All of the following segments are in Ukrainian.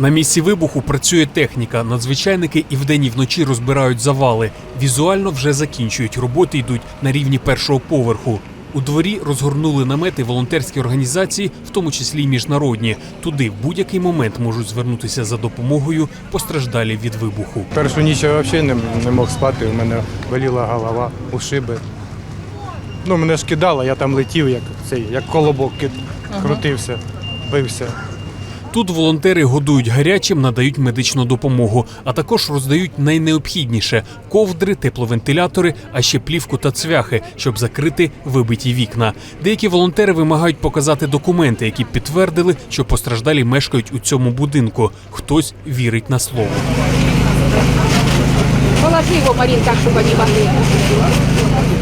На місці вибуху працює техніка. Надзвичайники і вдень, і вночі розбирають завали. Візуально вже закінчують. Роботи йдуть на рівні першого поверху. У дворі розгорнули намети волонтерські організації, в тому числі й міжнародні. Туди в будь-який момент можуть звернутися за допомогою постраждалі від вибуху. Першу ніч я взагалі не, не мог спати, у мене боліла голова, ушиби. Ну, мене ж кидало, я там летів, як цей, як колобок кид, крутився, бився. Тут волонтери годують гарячим, надають медичну допомогу, а також роздають найнеобхідніше ковдри, тепловентилятори, а ще плівку та цвяхи, щоб закрити вибиті вікна. Деякі волонтери вимагають показати документи, які підтвердили, що постраждалі мешкають у цьому будинку. Хтось вірить на слово. Положи они могли.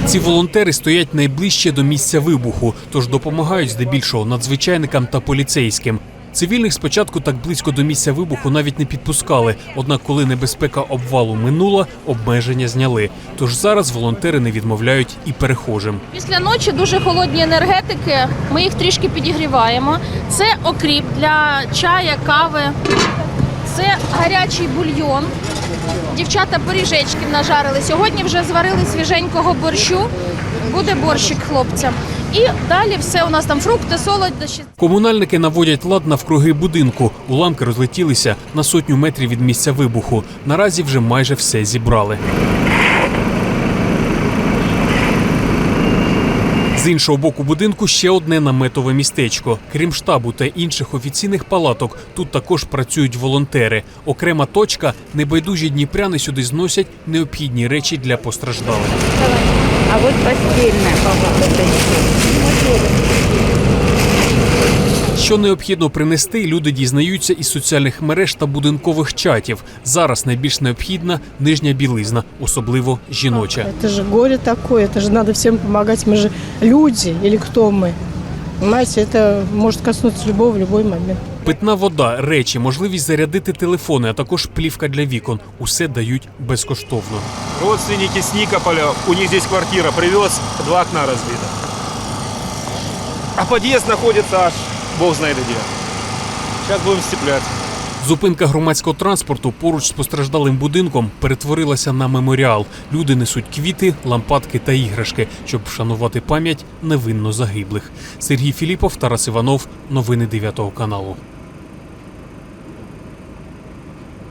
Ці волонтери стоять найближче до місця вибуху, тож допомагають здебільшого надзвичайникам та поліцейським. Цивільних спочатку так близько до місця вибуху навіть не підпускали. Однак, коли небезпека обвалу минула, обмеження зняли. Тож зараз волонтери не відмовляють і перехожим. Після ночі дуже холодні енергетики. Ми їх трішки підігріваємо. Це окріп для чая, кави, це гарячий бульйон. Дівчата пиріжечки нажарили. Сьогодні вже зварили свіженького борщу. Буде борщик хлопцям. І далі все у нас там фрукти, солодощі. Комунальники наводять лад навкруги будинку. Уламки розлетілися на сотню метрів від місця вибуху. Наразі вже майже все зібрали. З іншого боку будинку ще одне наметове містечко. Крім штабу та інших офіційних палаток, тут також працюють волонтери. Окрема точка небайдужі дніпряни сюди зносять необхідні речі для постраждалих. А от постільне пожалуйста. Що необхідно принести, люди дізнаються із соціальних мереж та будинкових чатів. Зараз найбільш необхідна нижня білизна, особливо жіноча. Это же горе такое, это же надо всем помогать. Мы же люди или кто мы? Понимаете, это может коснуться любого в любой момент. Питна вода, речі, можливість зарядити телефони, а також плівка для вікон. Усе дають безкоштовно. Родственники с Никополя, у них здесь квартира, привез, два окна разбито. А подъезд находится аж, бог знайде де. Зараз будемо степлять. Зупинка громадського транспорту поруч з постраждалим будинком перетворилася на меморіал. Люди несуть квіти, лампадки та іграшки, щоб вшанувати пам'ять невинно загиблих. Сергій Філіпов, Тарас Іванов. Новини 9 каналу.